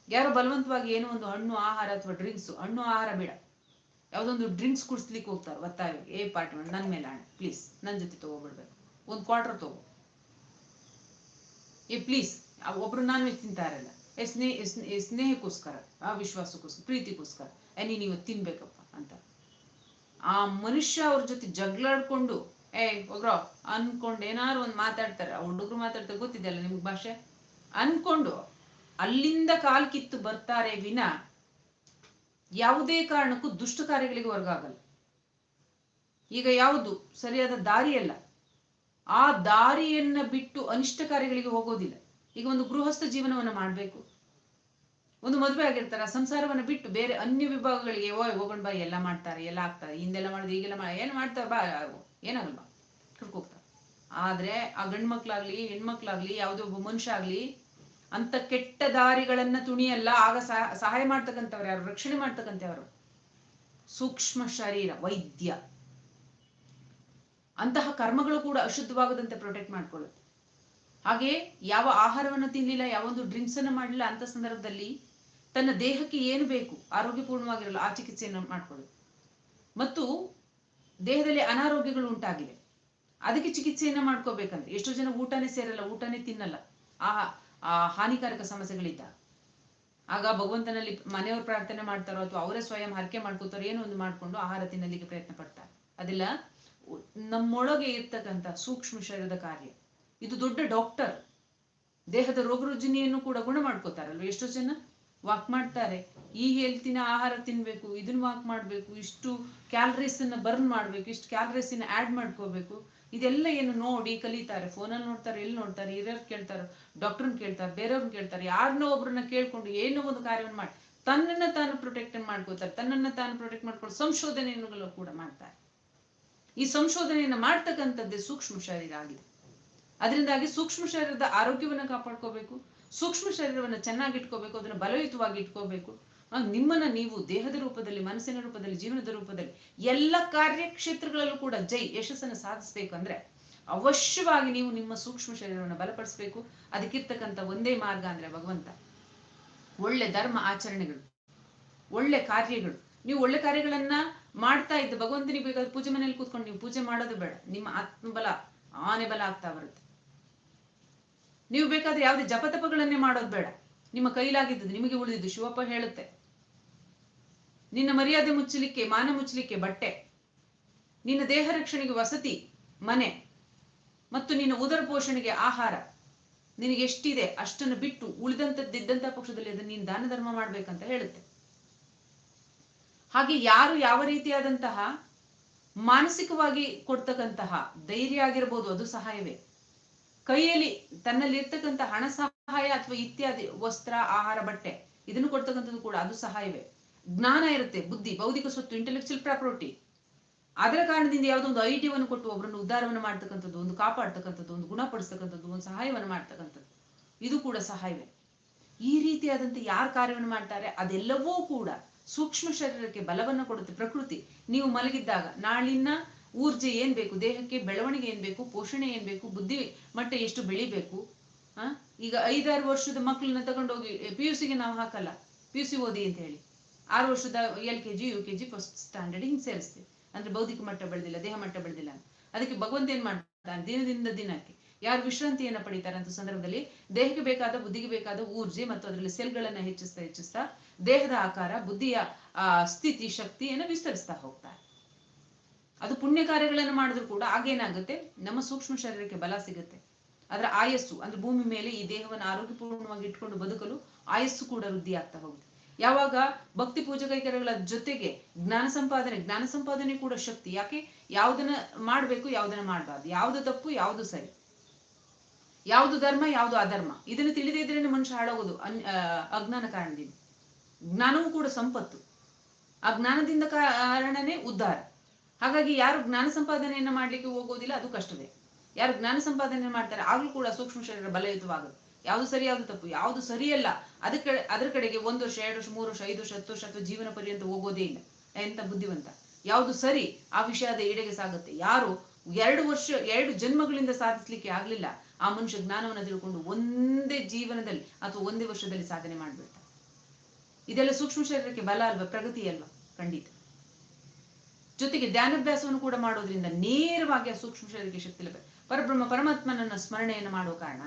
ಯಾರೋ ಬಲವಂತವಾಗಿ ಏನೋ ಒಂದು ಹಣ್ಣು, ಆಹಾರ ಅಥವಾ ಡ್ರಿಂಕ್ಸ್ ಹಣ್ಣು, ಆಹಾರ ಬೇಡ. ಯಾವುದೊಂದು ಡ್ರಿಂಕ್ಸ್ ಕುಡಿಸ್ಲಿಕ್ಕೆ ಹೋಗ್ತಾರೆ ಒತ್ತಾಯ ಏ, ಪಾರ್ಟಿ ನನ್ನ ಮೇಲೆ ಹಣ ಪ್ಲೀಸ್ ನನ್ನ ಜೊತೆ ತಗೋಬಿಡ್ಬೇಕು. ಒಂದು ಕ್ವಾರ್ಟರ್ ತಗೋ. ಏ ಪ್ಲೀಸ್ ಒಬ್ರು ನಾನ್ ವೆಜ್ ತಿಂತಾರಲ್ಲ ಸ್ನೇಹ ಸ್ನೇ- ಸ್ನೇಹಕ್ಕೋಸ್ಕರ, ಆ ವಿಶ್ವಾಸಕ್ಕೋಸ್ಕರ, ಪ್ರೀತಿಗೋಸ್ಕರ. ಏ, ನೀನ್ ಇವತ್ತು ತಿನ್ಬೇಕಪ್ಪ ಅಂತ. ಆ ಮನುಷ್ಯ ಅವ್ರ ಜೊತೆ ಜಗಳಾಡ್ಕೊಂಡು, ಏ ಒಬ್ರೋ ಅನ್ಕೊಂಡು ಏನಾದ್ರು ಒಂದು ಮಾತಾಡ್ತಾರೆ. ಆ ಹುಡುಗರು ಮಾತಾಡ್ತಾರೆ, ಗೊತ್ತಿದೆಯಲ್ಲ ನಿಮ್ಗೆ ಭಾಷೆ? ಅನ್ಕೊಂಡು ಅಲ್ಲಿಂದ ಕಾಲ್ ಕಿತ್ತು ಬರ್ತಾರೆ ವಿನ ಯಾವುದೇ ಕಾರಣಕ್ಕೂ ದುಷ್ಟ ಕಾರ್ಯಗಳಿಗೆ ಹೊರಗಾಗಲ್ಲ ಈಗ ಯಾವುದು? ಸರಿಯಾದ ದಾರಿಯಲ್ಲ. ಆ ದಾರಿಯನ್ನ ಬಿಟ್ಟು ಅನಿಷ್ಟ ಕಾರ್ಯಗಳಿಗೆ ಹೋಗೋದಿಲ್ಲ. ಈಗ ಒಂದು ಗೃಹಸ್ಥ ಜೀವನವನ್ನ ಮಾಡಬೇಕು. ಒಂದು ಮದುವೆ ಆಗಿರ್ತಾರ ಸಂಸಾರವನ್ನ ಬಿಟ್ಟು ಬೇರೆ ಅನ್ಯ ವಿಭಾಗಗಳಿಗೆ ಓ ಹೋಗೋಣ ಬಾ, ಎಲ್ಲ ಮಾಡ್ತಾರೆ, ಎಲ್ಲ ಆಗ್ತಾರೆ, ಹಿಂದೆಲ್ಲ ಮಾಡಿದ್ರೆ ಈಗೆಲ್ಲ ಮಾಡಿ ಏನು ಮಾಡ್ತಾರೆ, ಬಾ ಏನಾಗಲ್ವಾ ಕರ್ಕೋಗ್ತಾರೆ ಆದ್ರೆ ಆ ಗಂಡ್ ಮಕ್ಳಾಗ್ಲಿ ಹೆಣ್ಮಕ್ಳಾಗ್ಲಿ, ಯಾವುದೋ ಒಬ್ಬ ಮನುಷ್ಯ ಆಗ್ಲಿ ಅಂತ ಕೆಟ್ಟ ದಾರಿಗಳನ್ನ ತುಣಿಯಲ್ಲ, ಆಗ ಸಹಾಯ ಮಾಡ್ತಕ್ಕಂಥವ್ರು ಯಾರು? ರಕ್ಷಣೆ ಮಾಡ್ತಕ್ಕಂಥವ್ರು ಸೂಕ್ಷ್ಮ ಶರೀರ, ವೈದ್ಯ. ಅಂತಹ ಕರ್ಮಗಳು ಕೂಡ ಅಶುದ್ಧವಾಗದಂತೆ ಪ್ರೊಟೆಕ್ಟ್ ಮಾಡ್ಕೊಳ್ಳುತ್ತೆ. ಹಾಗೆ ಯಾವ ಆಹಾರವನ್ನು ತಿನ್ನಲಿಲ್ಲ ಯಾವೊಂದು ಡ್ರಿಂಕ್ಸ್ ಅನ್ನು ಮಾಡಲಿಲ್ಲ, ಅಂತ ಸಂದರ್ಭದಲ್ಲಿ ತನ್ನ ದೇಹಕ್ಕೆ ಏನು ಬೇಕು, ಆರೋಗ್ಯಪೂರ್ಣವಾಗಿರಲು ಆ ಚಿಕಿತ್ಸೆಯನ್ನು ಮಾಡ್ಕೊಳ್ಳುತ್ತೆ. ಮತ್ತು ದೇಹದಲ್ಲಿ ಅನಾರೋಗ್ಯಗಳು ಉಂಟಾಗಿದೆ. ಅದಕ್ಕೆ ಚಿಕಿತ್ಸೆಯನ್ನ ಮಾಡ್ಕೋಬೇಕಂದ್ರೆ ಎಷ್ಟೋ ಜನ ಊಟನೇ ಸೇರಲ್ಲ, ಊಟನೇ ತಿನ್ನಲ್ಲ. ಆ ಆ ಹಾನಿಕಾರಕ ಸಮಸ್ಯೆಗಳಿದ್ದಾಗ ಆಗ ಭಗವಂತನಲ್ಲಿ ಮನೆಯವರು ಪ್ರಾರ್ಥನೆ ಮಾಡ್ತಾರೋ ಅಥವಾ ಅವರೇ ಸ್ವಯಂ ಹರಕೆ ಮಾಡ್ಕೋತಾರೋ ಏನೋ ಒಂದು ಮಾಡ್ಕೊಂಡು ಆಹಾರ ತಿನ್ನಲಿಕ್ಕೆ ಪ್ರಯತ್ನ ಪಡ್ತಾರೆ. ಅದೆಲ್ಲ, ನಮ್ಮೊಳಗೆ ಇರ್ತಕ್ಕಂಥ ಸೂಕ್ಷ್ಮ ಶರೀರದ ಕಾರ್ಯ. ಇದು ದೊಡ್ಡ ಡಾಕ್ಟರ್. ದೇಹದ ರೋಗ ರುಜಿನಿಯನ್ನು ಕೂಡ ಗುಣ ಮಾಡ್ಕೋತಾರಲ್ವ? ಎಷ್ಟೋ ಜನ ವಾಕ್ ಮಾಡ್ತಾರೆ. ಈ ಹೆಲ್ತಿನ ಆಹಾರ ತಿನ್ಬೇಕು, ಇದನ್ನ ವಾಕ್ ಮಾಡ್ಬೇಕು, ಇಷ್ಟು ಕ್ಯಾಲರೀಸ್ ಅನ್ನ ಬರ್ನ್ ಮಾಡ್ಬೇಕು, ಇಷ್ಟು ಕ್ಯಾಲರೀಸ್ ಆಡ್ ಮಾಡ್ಕೋಬೇಕು. ಇದೆಲ್ಲ ಏನು ನೋಡಿ ಕಲಿತಾರೆ ಫೋನಲ್ಲಿ ನೋಡ್ತಾರೆ ಎಲ್ಲಿ ನೋಡ್ತಾರೆ, ಹಿರಿಯರ್ ಕೇಳ್ತಾರೆ ಡಾಕ್ಟರ್ನ ಕೇಳ್ತಾರೆ ಬೇರೆಯವ್ರನ್ನ ಕೇಳ್ತಾರೆ ಯಾರನ್ನೋ ಒಬ್ರನ್ನ ಕೇಳ್ಕೊಂಡು ಏನೋ ಒಂದು ಕಾರ್ಯವನ್ನು ಮಾಡಿ, ತನ್ನನ್ನ ತಾನು ಪ್ರೊಟೆಕ್ಟ್ ಮಾಡ್ಕೋತಾರೆ ತನ್ನನ್ನ ತಾನು ಪ್ರೊಟೆಕ್ಟ್ ಮಾಡ್ಕೊಂಡು ಸಂಶೋಧನೆಯನ್ನು ಕೂಡ ಮಾಡ್ತಾರೆ. ಈ ಸಂಶೋಧನೆಯನ್ನ ಮಾಡ್ತಕ್ಕಂಥದ್ದೇ ಸೂಕ್ಷ್ಮ ಶರೀರ ಆಗಿದೆ. ಅದರಿಂದಾಗಿ ಸೂಕ್ಷ್ಮ ಶರೀರದ ಆರೋಗ್ಯವನ್ನು ಕಾಪಾಡ್ಕೋಬೇಕು, ಸೂಕ್ಷ್ಮ ಶರೀರವನ್ನು ಚೆನ್ನಾಗಿ ಇಟ್ಕೋಬೇಕು ಅದನ್ನ ಬಲಯುತವಾಗಿ ಇಟ್ಕೋಬೇಕು ನಿಮ್ಮನ್ನ ನೀವು ದೇಹದ ರೂಪದಲ್ಲಿ, ಮನಸ್ಸಿನ ರೂಪದಲ್ಲಿ, ಜೀವನದ ರೂಪದಲ್ಲಿ ಎಲ್ಲ ಕಾರ್ಯಕ್ಷೇತ್ರಗಳಲ್ಲೂ ಕೂಡ ಜೈ ಯಶಸ್ಸನ್ನು ಸಾಧಿಸಬೇಕು ಅಂದ್ರೆ ಅವಶ್ಯವಾಗಿ ನೀವು ನಿಮ್ಮ ಸೂಕ್ಷ್ಮ ಶರೀರವನ್ನು ಬಲಪಡಿಸಬೇಕು. ಅದಕ್ಕಿರ್ತಕ್ಕಂಥ ಒಂದೇ ಮಾರ್ಗ ಅಂದ್ರೆ ಭಗವಂತ. ಒಳ್ಳೆ ಧರ್ಮ ಆಚರಣೆಗಳು, ಒಳ್ಳೆ ಕಾರ್ಯಗಳು. ನೀವು ಒಳ್ಳೆ ಕಾರ್ಯಗಳನ್ನ ಮಾಡ್ತಾ ಇದ್ದ ಭಗವಂತನಿಗೆ ಬೇಕಾದ್ರೆ ಪೂಜೆ ಮನೆಯಲ್ಲಿ ಕೂತ್ಕೊಂಡು ನೀವು ಪೂಜೆ ಮಾಡೋದು ಬೇಡ. ನಿಮ್ಮ ಆತ್ಮಬಲ ಆನೆ ಬಲ ಆಗ್ತಾ ಬರುತ್ತೆ. ನೀವು ಬೇಕಾದ್ರೆ ಯಾವುದೇ ಜಪತಪಗಳನ್ನೇ ಮಾಡೋದು ಬೇಡ. ನಿಮ್ಮ ಕೈಲಾಗಿದ್ದು ನಿಮಗೆ ಉಳಿದಿದ್ದು, ಶಿವಪ್ಪ ಹೇಳುತ್ತೆ. ನಿನ್ನ ಮರ್ಯಾದೆ ಮುಚ್ಚಲಿಕ್ಕೆ, ಮಾನ ಮುಚ್ಚಲಿಕ್ಕೆ ಬಟ್ಟೆ, ನಿನ್ನ ದೇಹ ರಕ್ಷಣೆಗೆ ವಸತಿ, ಮನೆ, ಮತ್ತು ನಿನ್ನ ಉದರ ಪೋಷಣೆಗೆ ಆಹಾರ. ನಿನಗೆ ಎಷ್ಟಿದೆ ಅಷ್ಟನ್ನು ಬಿಟ್ಟು ಉಳಿದಂತದ್ದಿದ್ದಂತ ಪಕ್ಷದಲ್ಲಿ ಅದನ್ನು ನೀನು ದಾನ ಧರ್ಮ ಮಾಡ್ಬೇಕಂತ ಹೇಳುತ್ತೆ. ಹಾಗೆ ಯಾರು ಯಾವ ರೀತಿಯಾದಂತಹ ಮಾನಸಿಕವಾಗಿ ಕೊಡ್ತಕ್ಕಂತಹ ಧೈರ್ಯ ಆಗಿರ್ಬೋದು ಅದು ಸಹಾಯವೇ. ಕೈಯಲ್ಲಿ ತನ್ನಲ್ಲಿ ಇರ್ತಕ್ಕಂಥ ಹಣ ಸಹಾಯ ಅಥವಾ ಇತ್ಯಾದಿ ವಸ್ತ್ರ, ಆಹಾರ, ಬಟ್ಟೆ, ಇದನ್ನು ಕೊಡ್ತಕ್ಕಂಥದ್ದು ಕೂಡ ಅದು ಸಹಾಯವೇ. ಜ್ಞಾನ ಇರುತ್ತೆ, ಬುದ್ಧಿ, ಬೌದ್ಧಿಕ ಸ್ವತ್ತು ಇಂಟೆಲೆಕ್ಚುಯಲ್ ಪ್ರಾಪರ್ಟಿ ಅದರ ಕಾರಣದಿಂದ ಯಾವುದೋ ಒಂದು ಟಿವನ್ನು ಕೊಟ್ಟು ಒಬ್ಬರನ್ನು ಉದ್ಧಾರವನ್ನು ಮಾಡ್ತಕ್ಕಂಥದ್ದು, ಒಂದು ಕಾಪಾಡ್ತಕ್ಕಂಥದ್ದು, ಒಂದು ಗುಣಪಡಿಸ್ತಕ್ಕಂಥದ್ದು, ಒಂದು ಸಹಾಯವನ್ನು ಮಾಡ್ತಕ್ಕಂಥದ್ದು. ಇದು ಕೂಡ ಸಹಾಯವೇ. ಈ ರೀತಿಯಾದಂತೆ ಯಾರು ಕಾರ್ಯವನ್ನು ಮಾಡ್ತಾರೆ, ಅದೆಲ್ಲವೂ ಕೂಡ ಸೂಕ್ಷ್ಮ ಶರೀರಕ್ಕೆ ಬಲವನ್ನು ಕೊಡುತ್ತೆ. ಪ್ರಕೃತಿ, ನೀವು ಮಲಗಿದ್ದಾಗ ನಾಳಿನ ಊರ್ಜೆ ಏನ್ ಬೇಕು? ದೇಹಕ್ಕೆ ಬೆಳವಣಿಗೆ ಏನ್ ಬೇಕು? ಪೋಷಣೆ ಏನ್ ಬೇಕು? ಬುದ್ಧಿ ಮಟ್ಟ ಎಷ್ಟು ಬೆಳಿಬೇಕು? ಆ? ಈಗ ಐದಾರು ವರ್ಷದ ಮಕ್ಕಳನ್ನ ತಗೊಂಡೋಗಿ ಪಿ ಯು ಸಿಗೆ ನಾವು ಹಾಕಲ್ಲ. ಪಿ ಯು ಸಿ ಓದಿ ಅಂತ ಹೇಳಿ. ಆರು ವರ್ಷದ L K G, U K G first standard ಹಿಂಗೆ ಸೇರಿಸ್ತೀವಿ. ಅಂದ್ರೆ ಬೌದ್ಧಿಕ ಮಟ್ಟ ಬೆಳೆದಿಲ್ಲ, ದೇಹ ಮಟ್ಟ ಬೆಳೆದಿಲ್ಲ ಅದಕ್ಕೆ ಭಗವಂತ ಏನ್ ಮಾಡ್ತಾನೆ? ದಿನದಿಂದ ದಿನಕ್ಕೆ. ಯಾರು ವಿಶ್ರಾಂತಿಯನ್ನ ಪಡಿತಾರೆ ಅಂತ ಸಂದರ್ಭದಲ್ಲಿ ದೇಹಕ್ಕೆ ಬೇಕಾದ, ಬುದ್ಧಿಗೆ ಬೇಕಾದ ಊರ್ಜೆ ಮತ್ತು ಅದರಲ್ಲಿ ಸೆಲ್ಗಳನ್ನ ಹೆಚ್ಚಿಸ್ತಾ ಹೆಚ್ಚಿಸ್ತಾ ದೇಹದ ಆಕಾರ, ಬುದ್ಧಿಯ, ಆ, ಸ್ಥಿತಿ, ಶಕ್ತಿಯನ್ನ ವಿಸ್ತರಿಸ್ತಾ ಹೋಗ್ತಾರೆ ಅದು ಪುಣ್ಯ ಕಾರ್ಯಗಳನ್ನು ಮಾಡಿದ್ರು ಕೂಡ ಆಗೇನಾಗುತ್ತೆ? ನಮ್ಮ ಸೂಕ್ಷ್ಮ ಶರೀರಕ್ಕೆ ಬಲ ಸಿಗುತ್ತೆ. ಅದರ ಆಯಸ್ಸು, ಅಂದ್ರೆ ಭೂಮಿ ಮೇಲೆ ಈ ದೇಹವನ್ನು ಆರೋಗ್ಯಪೂರ್ಣವಾಗಿ ಇಟ್ಕೊಂಡು ಬದುಕಲು ಆಯಸ್ಸು ಕೂಡ ವೃದ್ಧಿ ಆಗ್ತಾ ಹೋಗುತ್ತೆ. ಯಾವಾಗ? ಭಕ್ತಿ ಪೂಜಾ ಕೈಕರ್ಯಗಳ ಜೊತೆಗೆ ಜ್ಞಾನ ಸಂಪಾದನೆ ಜ್ಞಾನ ಸಂಪಾದನೆ ಕೂಡ ಶಕ್ತಿ. ಯಾಕೆ? ಯಾವ್ದನ್ನ ಮಾಡ್ಬೇಕು, ಯಾವ್ದನ್ನ ಮಾಡಬಾರ್ದು. ಯಾವ್ದು ತಪ್ಪು, ಯಾವ್ದು ಸರಿ? ಯಾವ್ದು ಧರ್ಮ, ಯಾವ್ದು ಅಧರ್ಮ? ಇದನ್ನು ತಿಳಿದೇ ಇದ್ರೆ ಮನುಷ್ಯ ಹಾಳಾಗೋದು, ಅನ್ ಅಜ್ಞಾನ ಕಾರಣದಿಂದ. ಜ್ಞಾನವೂ ಕೂಡ ಸಂಪತ್ತು. ಆ ಜ್ಞಾನದಿಂದ ಕಾರಣನೇ ಉದ್ಧಾರ. ಹಾಗಾಗಿ ಯಾರು ಜ್ಞಾನ ಸಂಪಾದನೆಯನ್ನು ಮಾಡ್ಲಿಕ್ಕೆ ಹೋಗೋದಿಲ್ಲ, ಅದು ಕಷ್ಟವೇ. ಯಾರು ಜ್ಞಾನ ಸಂಪಾದನೆ ಮಾಡ್ತಾರೆ, ಆಗ್ಲೂ ಕೂಡ ಸೂಕ್ಷ್ಮ ಶರೀರ ಬಲಯುತವಾಗುತ್ತೆ ಯಾವುದು ಸರಿ, ಯಾವುದು ತಪ್ಪು? ಯಾವುದು ಸರಿಯಲ್ಲ ಅದಕ್ಕೆ ಅದ್ರ ಕಡೆಗೆ ಒಂದು ವರ್ಷ, ಎರಡು ವರ್ಷ, ಮೂರು ವರ್ಷ, ಐದು ವರ್ಷ, ಹತ್ತು ವರ್ಷ ಅಥವಾ ಜೀವನ ಪರ್ಯಂತ ಹೋಗೋದೇ ಇಲ್ಲ. ಎಂತ ಬುದ್ಧಿವಂತ? ಯಾವುದು ಸರಿ, ಆ ವಿಷಯದ ಎಡೆಗೆ ಸಾಗುತ್ತೆ. ಯಾರು ಎರಡು ವರ್ಷ, ಎರಡು ಜನ್ಮಗಳಿಂದ ಸಾಧಿಸ್ಲಿಕ್ಕೆ ಆಗ್ಲಿಲ್ಲ, ಆ ಮನುಷ್ಯ ಜ್ಞಾನವನ್ನು ತಿಳ್ಕೊಂಡು ಒಂದೇ ಜೀವನದಲ್ಲಿ ಅಥವಾ ಒಂದೇ ವರ್ಷದಲ್ಲಿ ಸಾಧನೆ ಮಾಡ್ಬಿಡ್ತಾರೆ ಇದೆಲ್ಲ ಸೂಕ್ಷ್ಮ ಶರೀರಕ್ಕೆ ಬಲ ಅಲ್ವಾ? ಪ್ರಗತಿ ಅಲ್ವಾ? ಖಂಡಿತ. ಜೊತೆಗೆ ಧ್ಯಾನಾಭ್ಯಾಸವನ್ನು ಕೂಡ ಮಾಡೋದ್ರಿಂದ ನೇರವಾಗಿ ಆ ಸೂಕ್ಷ್ಮ ಶರೀರಕ್ಕೆ ಶಕ್ತಿ ಲಭ್ಯ. ಪರಬ್ರಹ್ಮ ಪರಮಾತ್ಮನನ್ನ ಸ್ಮರಣೆಯನ್ನು ಮಾಡುವ ಕಾರಣ.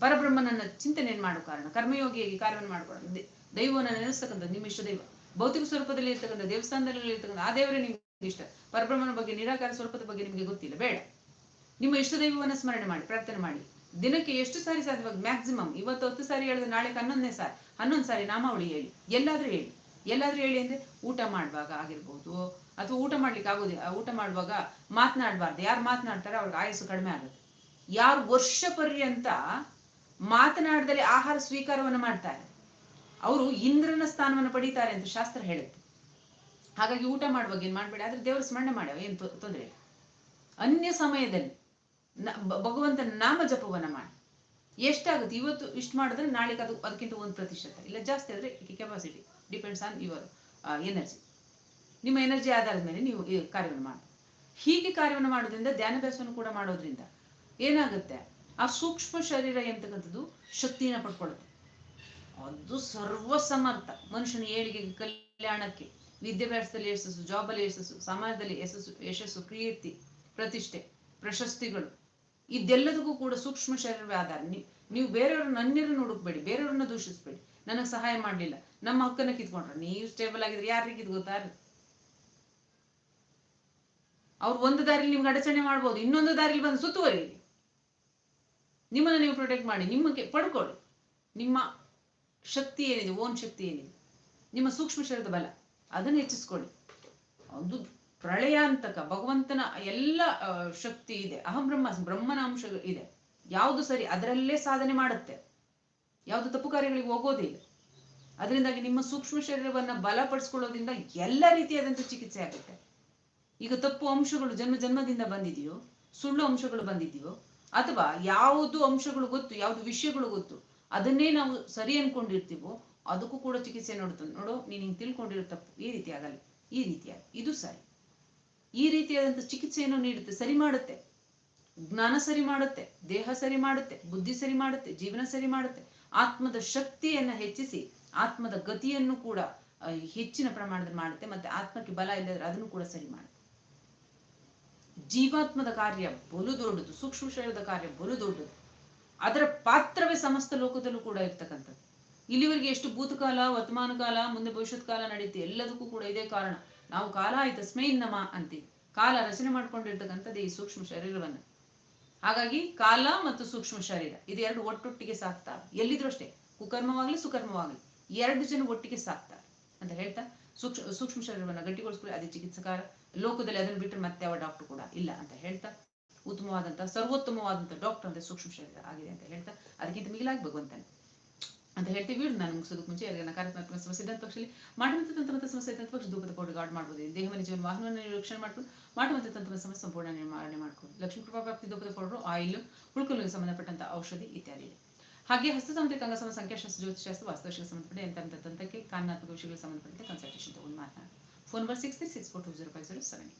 ಪರಬ್ರಹ್ಮನನ್ನ ಚಿಂತನೆಯನ್ನು ಮಾಡುವ ಕಾರಣ. ಕರ್ಮಯೋಗಿಯಾಗಿ ಕಾರ್ಯವನ್ನು ಮಾಡಿಕೊಳ್ಳೋಣ ದೈವವನ್ನು ನೆನೆಸ್ತಕ್ಕಂಥ ನಿಮ್ಮ ಇಷ್ಟ ದೈವ. ಭೌತಿಕ ಸ್ವರೂಪದಲ್ಲಿ ಇರ್ತಕ್ಕಂಥ ದೇವಸ್ಥಾನದಲ್ಲಿ ಇರ್ತಕ್ಕಂಥ ಆ ದೇವರೇ ನಿಮ್ಗೆ ಇಷ್ಟ. ಪರಬ್ರಹ್ಮನ ಬಗ್ಗೆ, ನಿರಾಕಾರ ಸ್ವರೂಪದ ಬಗ್ಗೆ ನಿಮಗೆ ಗೊತ್ತಿಲ್ಲ. ಬೇಡ. ನಿಮ್ಮ ಇಷ್ಟ ದೈವವನ್ನು ಸ್ಮರಣೆ ಮಾಡಿ, ಪ್ರಾರ್ಥನೆ ಮಾಡಿ. ದಿನಕ್ಕೆ ಎಷ್ಟು ಸಾರಿ ಸಾಧ್ಯವಾಗಿ ಮ್ಯಾಕ್ಸಿಮಮ್ ಇವತ್ತು ಹತ್ತು ಸಾರಿ ಹೇಳಿದ್ರೆ ನಾಳೆ ಹನ್ನೊಂದನೇ ಸಾರಿ, ಹನ್ನೊಂದು ಸಾರಿ ನಾಮಾವಳಿ ಹೇಳಿ. ಎಲ್ಲಾದ್ರೂ ಹೇಳಿ. ಎಲ್ಲಾದ್ರೂ ಹೇಳಿ ಅಂದ್ರೆ ಊಟ ಮಾಡುವಾಗ ಆಗಿರ್ಬೋದು ಅಥವಾ ಊಟ ಮಾಡ್ಲಿಕ್ಕೆ ಆಗೋದಿಲ್ಲ. ಊಟ ಮಾಡುವಾಗ ಮಾತನಾಡಬಾರ್ದು. ಯಾರು ಮಾತನಾಡ್ತಾರೆ ಅವ್ರಿಗೆ ಆಯಸ್ಸು ಕಡಿಮೆ ಆಗುತ್ತೆ. ಯಾರು ವರ್ಷ ಪರ್ಯಂತ ಮಾತನಾಡದಲ್ಲಿ ಆಹಾರ ಸ್ವೀಕಾರವನ್ನು ಮಾಡ್ತಾರೆ. ಅವರು ಇಂದ್ರನ ಸ್ಥಾನವನ್ನು ಪಡೀತಾರೆ ಅಂತ ಶಾಸ್ತ್ರ ಹೇಳುತ್ತೆ. ಹಾಗಾಗಿ ಊಟ ಮಾಡುವಾಗ ಏನ್ ಮಾಡಬೇಡಿ? ಆದ್ರೆ ದೇವರ ಸ್ಮರಣೆ ಮಾಡ್ಯಾವ, ಏನ್ ತೊಂದರೆ ಇಲ್ಲ. ಅನ್ಯ ಸಮಯದಲ್ಲಿ ಭಗವಂತನ ನಾಮ ಜಪವನ್ನ ಮಾಡಿ. ಎಷ್ಟಾಗುತ್ತೆ? ಇವತ್ತು ಇಷ್ಟು ಮಾಡಿದ್ರೆ ನಾಳೆಗೆ ಅದು ಅದಕ್ಕಿಂತ ಒಂದು ಪ್ರತಿಶತ. ಇಲ್ಲ, ಜಾಸ್ತಿ ಆದ್ರೆ capacity depends on your energy ನಿಮ್ಮ ಎನರ್ಜಿ ಆಧಾರದ ಮೇಲೆ ನೀವು ಕಾರ್ಯವನ್ನು ಮಾಡಿ ಹೀಗೆ ಕಾರ್ಯವನ್ನು ಮಾಡೋದ್ರಿಂದ ಧ್ಯಾನಾಭ್ಯಾಸವನ್ನು ಕೂಡ ಮಾಡೋದ್ರಿಂದ ಏನಾಗುತ್ತೆ? ಆ ಸೂಕ್ಷ್ಮ ಶರೀರ ಎಂತಕ್ಕಂಥದ್ದು? ಶಕ್ತಿಯನ್ನ ಪಡ್ಕೊಳ್ಳುತ್ತೆ. ಅದು ಸರ್ವ ಸಮರ್ಥ ಮನುಷ್ಯನ ಏಳಿಗೆಗೆ, ಕಲ್ಯಾಣಕ್ಕೆ, ವಿದ್ಯಾಭ್ಯಾಸದಲ್ಲಿ ಯಶಸ್ಸು, ಜಾಬಲ್ಲಿ ಯಶಸ್ಸು, ಸಮಾಜದಲ್ಲಿ ಯಶಸ್ಸು ಯಶಸ್ಸು, ಕೀರ್ತಿ, ಪ್ರತಿಷ್ಠೆ, ಪ್ರಶಸ್ತಿಗಳು. ಇದೆಲ್ಲದಕ್ಕೂ ಕೂಡ ಸೂಕ್ಷ್ಮ ಶರೀರವೇ ಆಧಾರ. ನೀವು ಬೇರೆಯವ್ರನ್ನ ನನ್ನ ಹುಡುಕ್ಬೇಡಿ, ಬೇರೆಯವ್ರನ್ನ ದೂಷಿಸ್ಬೇಡಿ. ನನಗೆ ಸಹಾಯ ಮಾಡಲಿಲ್ಲ. ನಮ್ಮ ಹಕ್ಕನ್ನ ಕಿತ್ಕೊಂಡ್ರ. ನೀವು ಸ್ಟೇಬಲ್ ಆಗಿದ್ರೆ ಯಾರಿಗೆ ಇದು ಅವ್ರು ಒಂದು ದಾರಿಲಿ ನಿಮ್ಗೆ ಅಡಚಣೆ ಮಾಡ್ಬೋದು. ಇನ್ನೊಂದು ದಾರಿಲಿ ಬಂದು ಸುತ್ತುವರಿ. ನಿಮ್ಮನ್ನ ನೀವು ಪ್ರೊಟೆಕ್ಟ್ ಮಾಡಿ. ನಿಮಗೆ ಪಡ್ಕೊಳ್ಳಿ. ನಿಮ್ಮ ಶಕ್ತಿ ಏನಿದೆ, ಓನ್ ಶಕ್ತಿ ಏನಿದೆ, ನಿಮ್ಮ ಸೂಕ್ಷ್ಮ ಶರೀರದ ಬಲ, ಅದನ್ನು ಹೆಚ್ಚಿಸ್ಕೊಳ್ಳಿ. ಒಂದು ಪ್ರಳಯಾಂತಕ, ಭಗವಂತನ ಎಲ್ಲ ಶಕ್ತಿ ಇದೆ. ಅಹಂ ಬ್ರಹ್ಮ ಬ್ರಹ್ಮನ ಅಂಶ ಇದೆ. ಯಾವುದು ಸರಿ, ಅದರಲ್ಲೇ ಸಾಧನೆ ಮಾಡುತ್ತೆ. ಯಾವುದು ತಪ್ಪು ಕಾರ್ಯಗಳಿಗೆ ಹೋಗೋದಿಲ್ಲ. ಅದರಿಂದಾಗಿ ನಿಮ್ಮ ಸೂಕ್ಷ್ಮ ಶರೀರವನ್ನ ಬಲಪಡಿಸ್ಕೊಳ್ಳೋದ್ರಿಂದ ಎಲ್ಲ ರೀತಿಯಾದಂಥ ಚಿಕಿತ್ಸೆ ಆಗುತ್ತೆ. ಈಗ ತಪ್ಪು ಅಂಶಗಳು ಜನ್ಮ ಜನ್ಮದಿಂದ ಬಂದಿದೆಯೋ, ಸುಳ್ಳು ಅಂಶಗಳು ಬಂದಿದೆಯೋ, ಅಥವಾ ಯಾವುದು ಅಂಶಗಳು ಗೊತ್ತು, ಯಾವುದು ವಿಷಯಗಳು ಗೊತ್ತು, ಅದನ್ನೇ ನಾವು ಸರಿ ಅನ್ಕೊಂಡಿರ್ತೀವೋ, ಅದಕ್ಕೂ ಕೂಡ ಚಿಕಿತ್ಸೆ ನೋಡ್ತದೆ ನೋಡು, ನೀನು ಹಿಂಗೆ ತಿಳ್ಕೊಂಡಿರೋ ತಪ್ಪು, ಈ ರೀತಿ ಆಗಲ್ಲ, ಈ ರೀತಿಯಾಗಿ ಇದು ಸರಿ. ಈ ರೀತಿಯಾದಂಥ ಚಿಕಿತ್ಸೆಯನ್ನು ನೀಡುತ್ತೆ, ಸರಿ ಮಾಡುತ್ತೆ. ಜ್ಞಾನ ಸರಿ ಮಾಡುತ್ತೆ, ದೇಹ ಸರಿ ಮಾಡುತ್ತೆ, ಬುದ್ಧಿ ಸರಿ ಮಾಡುತ್ತೆ, ಜೀವನ ಸರಿ ಮಾಡುತ್ತೆ, ಆತ್ಮದ ಶಕ್ತಿಯನ್ನ ಹೆಚ್ಚಿಸಿ ಆತ್ಮದ ಗತಿಯನ್ನು ಕೂಡ ಹೆಚ್ಚಿನ ಪ್ರಮಾಣದಲ್ಲಿ ಮಾಡುತ್ತೆ, ಮತ್ತೆ ಆತ್ಮಕ್ಕೆ ಬಲ ಇಲ್ಲದ್ರೆ ಅದನ್ನು ಕೂಡ ಸರಿ ಮಾಡುತ್ತೆ. ಜೀವಾತ್ಮದ ಕಾರ್ಯ ಬಲು ದೊಡ್ಡದು, ಸೂಕ್ಷ್ಮ ಶರೀರದ ಕಾರ್ಯ ಬಲು ದೊಡ್ಡದು. ಅದರ ಪಾತ್ರವೇ ಸಮಸ್ತ ಲೋಕದಲ್ಲೂ ಕೂಡ ಇರ್ತಕ್ಕಂಥದ್ದು. ಇಲ್ಲಿವರೆಗೆ ಎಷ್ಟು ಭೂತಕಾಲ, ವರ್ತಮಾನ ಕಾಲ, ಮುಂದೆ ಭವಿಷ್ಯತ್ ಕಾಲ ನಡೆಯುತ್ತೆ, ಎಲ್ಲದಕ್ಕೂ ಕೂಡ ಇದೇ ಕಾರಣ. ನಾವು ಕಾಲ ಆಯ್ತು ಸ್ಮೈನ್ ನಮ ಅಂತೀವಿ. ಕಾಲ ರಚನೆ ಮಾಡ್ಕೊಂಡಿರ್ತಕ್ಕಂಥದ್ದು ಈ ಸೂಕ್ಷ್ಮ ಶರೀರವನ್ನ. ಹಾಗಾಗಿ ಕಾಲ ಮತ್ತು ಸೂಕ್ಷ್ಮ ಶರೀರ, ಇದು ಎರಡು ಒಟ್ಟೊಟ್ಟಿಗೆ ಸಾಕ್ತಾವೆ ಎಲ್ಲಿದ್ರು ಅಷ್ಟೇ, ಕುಕರ್ಮವಾಗಲಿ, ಸುಕರ್ಮವಾಗ್ಲಿ. ಎರಡು ಜನ ಒಟ್ಟಿಗೆ ಸಾಕ್ತಾರೆ ಅಂತ ಹೇಳ್ತಾ ಸೂಕ್ಷ್ಮ ಸೂಕ್ಷ್ಮ ಶರೀರವನ್ನು ಗಟ್ಟಿಗೊಳಿಸ್ಕೊಳ್ಳಿ, ಅದೇ ಚಿಕಿತ್ಸಕಾರ. ಲೋಕದಲ್ಲಿ ಅದನ್ನು ಬಿಟ್ಟರೆ ಮತ್ತೆ ಯಾವ ಡಾಕ್ಟರ್ ಕೂಡ ಇಲ್ಲ ಅಂತ ಹೇಳ್ತಾ, ಉತ್ತಮವಾದಂತಹ, ಸರ್ವೋತ್ತಮವಾದಂತಹ ಡಾಕ್ಟರ್ ಅಂದ್ರೆ ಸೂಕ್ಷ್ಮ ಶರೀರ ಆಗಿದೆ ಅಂತ ಹೇಳ್ತಾ, ಅದಕ್ಕಿಂತ ಮಿಗಿಲಾಗಿ ಭಗವಂತನೇ ಅಂತ ಹೇಳ್ತೀವಿ ನಾನು ಮುಗಿಸೋದಕ್ಕೆ ಮುಂಚೆ, ಯಾರಿಗಾನ ನಕಾರಾತ್ಮಕ ಸಮಸ್ಯೆ ಇದ್ದಂಥ ಪಕ್ಷದಲ್ಲಿ ಮಾಡುವಂತ ತಂತ್ರ ಸಮಸ್ಯೆ ಇದ್ದಂಥ ಪಕ್ಷ ಧೂಪದ ಪೌಡರ್ ಗಾಡ್ ಮಾಡ್ಬೋದು ದೇಹವನ್ನು ಜೀವನ ವಾಹನವನ್ನು ನಿರೀಕ್ಷಣೆ ಮಾಡ್ಕೊಂಡು ಮಾಡುವಂತ ತಂತ್ರ ಸಮಸ್ಯೆ ಸಂಪೂರ್ಣ ನಿರ್ಮಾಣೆ ಮಾಡ್ಕೊಂಡು ಲಕ್ಷ್ಮೀ ಕೃಪಾ ಪ್ರಾಪ್ತಿ ಧೂಪದ ಪೌಡರ್, ಆಯಿಲ್ ಹುಳುಕಲಿಗೆ ಸಂಬಂಧಪಟ್ಟಂತ ಔಷಧಿ ಇತ್ಯಾದಿ ಹಾಗೆ ಹಸ್ತತಾಂತ್ರಿಕ ಅಂಗಸಮ ಸಂಖ್ಯಾಶಾಸ್ತ್ರ ಜ್ಯೋತಿಷಾಸ್ತ್ರ ವಾಸ್ತುಶಿಗೆ ಸಂಬಂಧಪಟ್ಟ ಎಂಥ ತಂತ್ರಕ್ಕೆ ಕಾರಣಾತ್ಮಕ ವಿಷಯಗಳಿಗೆ ಸಂಬಂಧಪಟ್ಟಂತೆ ಕನ್ಸಲ್ಟೇಷನ್ ತಗೊಂಡು ಮಾತನಾಡಿ phone number six three six four two zero five zero seven